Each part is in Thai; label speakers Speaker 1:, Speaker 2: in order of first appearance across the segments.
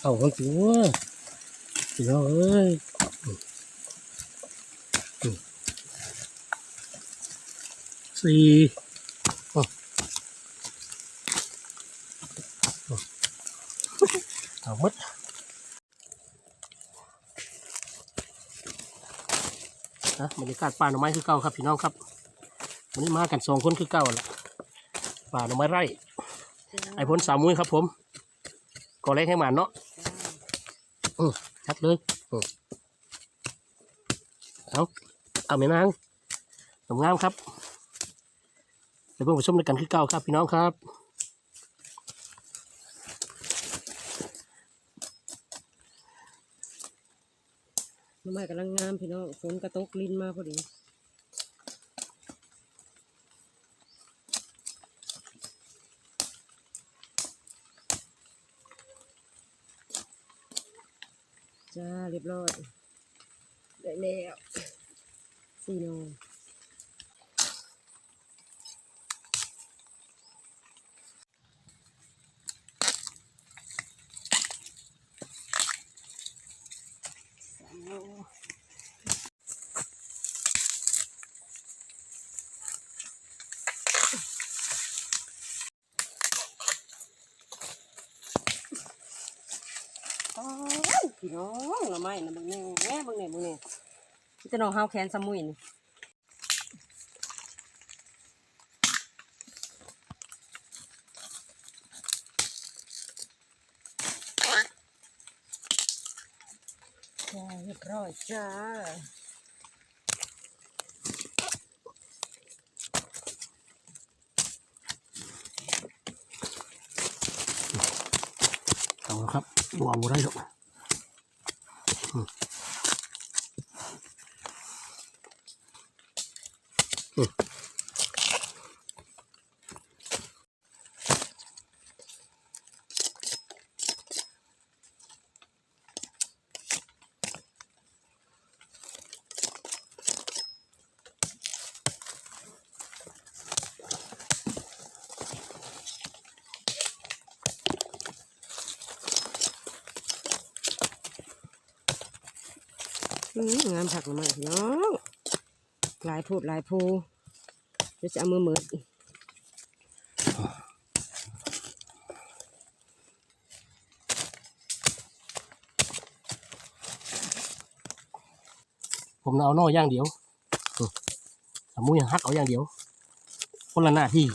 Speaker 1: เอาคนตัวพี่น้องเอ้ยสี่อ๋ออ๋อเอาหมดนะบรรยากาศป่าหน่อไม้คือเก่าครับพี่น้องครับวันนี้มากันสองคนคือเก่าแหละป่าหน่อไม้ไร่ ไอ้พ้นสามมุ้ยครับผมก่อแรกให้หมานเนาะอือชัดเลยอือเอาเอาแม่นางสวยงามครับเดี๋ยวเพิ่งไปชมด้วยกันคือเก่าครับพี่น้องครับ
Speaker 2: หน้ำไม้กำลังงามพี่น้องฝนกระตกลินมาพอดี จ้าเรียบร้อยได้แล้วสี่โลโอ้ย พี่น้องหน่อไม้นะเบางแน่แน่เบางแน่เบางแน่พี่จะน้องห้าวแขนสมุยนี่จ้าเรียบร้อยจ้า
Speaker 1: เอาละครับรวางบ่ได้หรอกอืมอืม
Speaker 2: อืม งามผักหน่อไม้พี่น้อง หลายพูดหลายพูเดี๋ยวจะเอามือมืด
Speaker 1: ผมเอาน่ออย่างเดียวอืมสมมุ้ยหักเอาอย่างเดียว คนละหน้าที่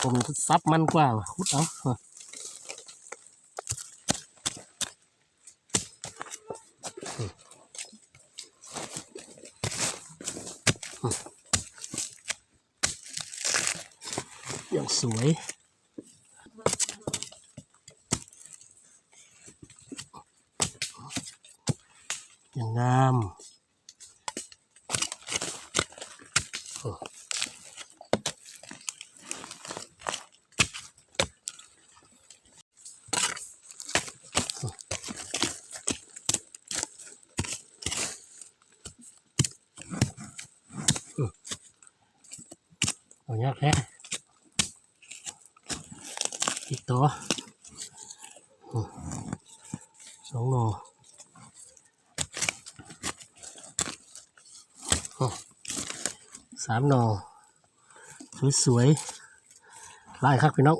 Speaker 1: ผมซับมันกว่าคุดเอา อย่าง สวยอย่างงามโอ้เอายากแค่ อีกตัวอืมสองหนอสามหนอสวยๆลายครับพี่น้อง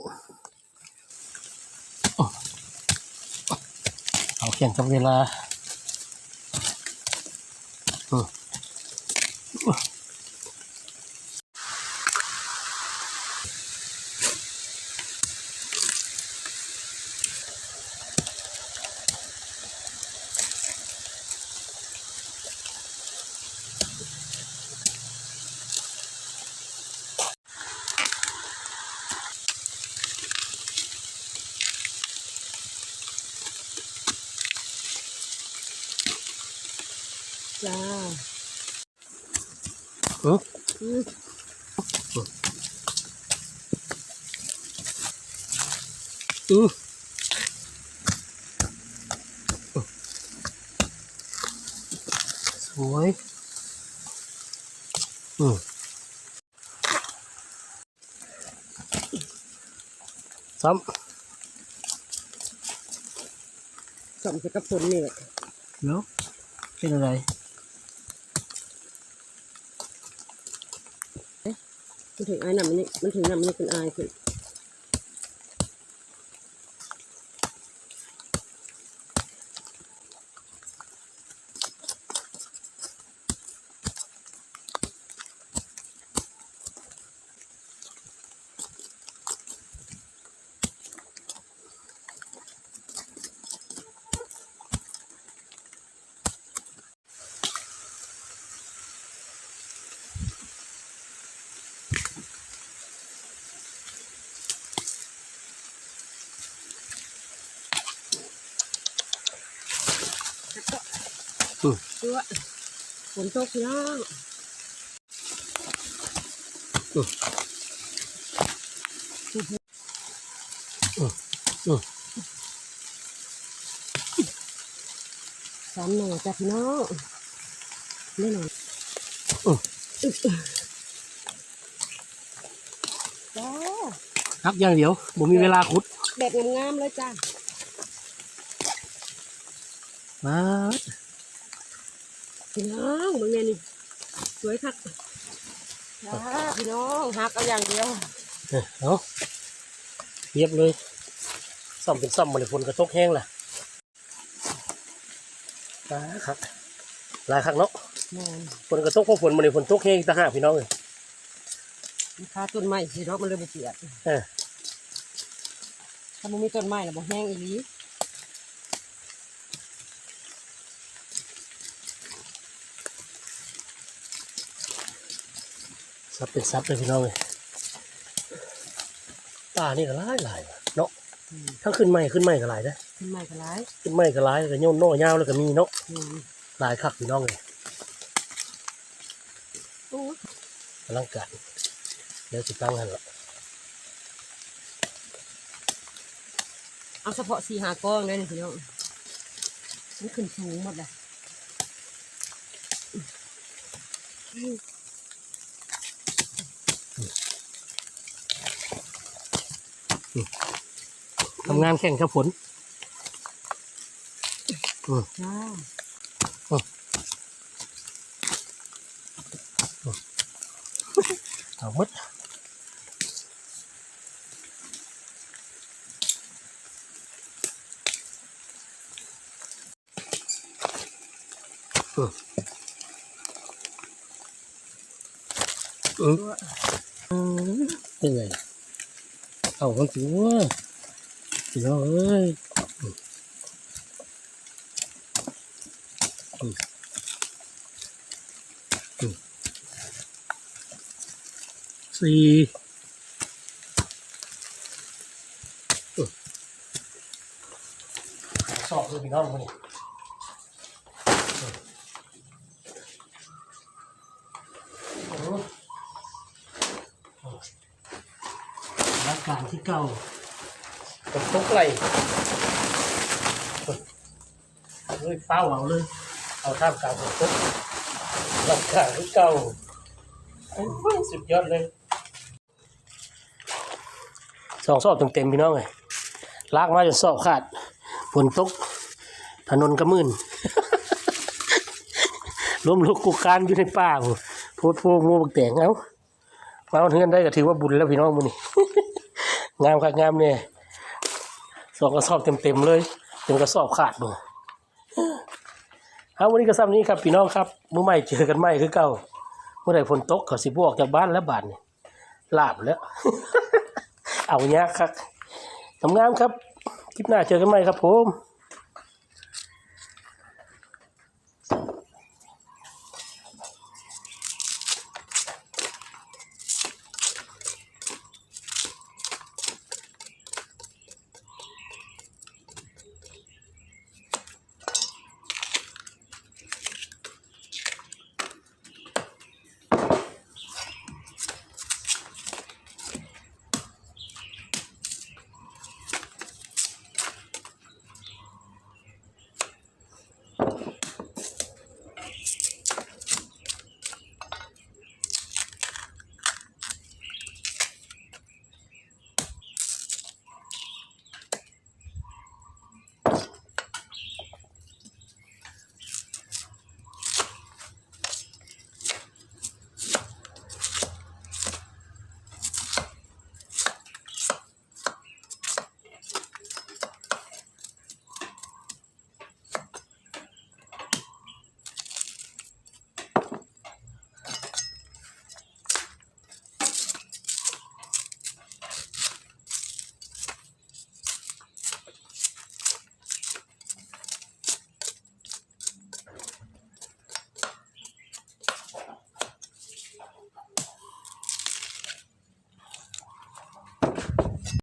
Speaker 1: เอาแข่งกับเวลาอืม
Speaker 2: จ้า
Speaker 1: เออ
Speaker 2: อืม
Speaker 1: อือสวยอืมซ้
Speaker 2: สมจะกับผลนี่แหละำ
Speaker 1: เดี๋ยวเป็นอะไร
Speaker 2: มันถึงอายหนักมันนี่มันถึงหนักมันนี่เป็นอายขึ้น
Speaker 1: อืม
Speaker 2: ตัวฝนตกพี่น้อง
Speaker 1: อืม
Speaker 2: สามหน่อจ้ะพี่น้องแน่นอน
Speaker 1: อืม
Speaker 2: อึ๊บจ้า
Speaker 1: พักอย่างเดียวบ่มีเวลาขุด
Speaker 2: แบบงามๆเลยจ้า
Speaker 1: มา
Speaker 2: พี่น้องมึงเนี่ยนี่สวยคักจ้าพี่น้องหักเอาอย่างเดียว
Speaker 1: เอ้ยเอาเรียบเลยซ่อมเป็นซ่อมมาเลยฝนกระตกแห้งล่ะลายคักหลายคักเนาะ
Speaker 2: แม่น
Speaker 1: ฝนกระตกเพราะฝนมาเลยฝนตกแห้งอีกต่างหากพี่น้องเลย
Speaker 2: มีค่าต้นไม้สิเนาะมันเลยบ่เปียก
Speaker 1: เออ
Speaker 2: ถ้ามันมีต้นไม้แล้วบ่แห้งอีหลี
Speaker 1: ซับเป็นซับเลยพี่น้องเลยป่านี่ก็หลายหลายว่ะเนาะทั้งขึ้นไม้ขึ้นไม้ก็หลายนะ
Speaker 2: ต้นไม้ก็หลาย
Speaker 1: ขึ้นไม้ก็หลายแล้วก็โยนโน่ยาวแล้วก็มีเนาะ
Speaker 2: แม่น
Speaker 1: หลายคักพี่น้องเลย
Speaker 2: โอ้ย
Speaker 1: กำลังกัดเดี๋ยวสิตั้งหันละ
Speaker 2: เอาเฉพาะสี่หากองเลยนี่พี่น้องมันขึ้นสูงหมดเลย
Speaker 1: ทำงานแข่งกับฝน
Speaker 2: จ้า
Speaker 1: เอาหมดอืมอืม
Speaker 2: ตัว
Speaker 1: เป็นไง เข้าของตัวเดี๋ยวเอ้ยสี่สองเลยพี่น้องมาเนี่ย กการที่เก่าตกตกไหลเลยเป้าเอาเลย เอาท่ามกลางตกตกรักการที่เก่าโอ้ยสุดยอดเลยสองสอบเต็มๆพี่น้องเลยลากมาจนสอบขาดฝนตกถนนกระมื่นล้มลุกกุกการอยู่ในป่าพุ่นโพดโพงูบักแตงเอ้ามาเอาเทือนได้ก็ถือว่าบุญแล้วพี่น้องมื้อนี้ งามครับงามเนี่ยสองกระสอบเต็มๆเลยเป็นกระสอบขาดดูเอาวันนี้ก็ซ้ำนี้ครับพี่น้องครับเมื่อไหม่เจอกันไหม่คือเก่าเมื่อใดฝนตกขอสิบวกจากบ้านแล้วบาดนี่ลาบแล้ว เอาเนี้ยครับงามครับคลิปหน้าเจอกันใหม่ครับผม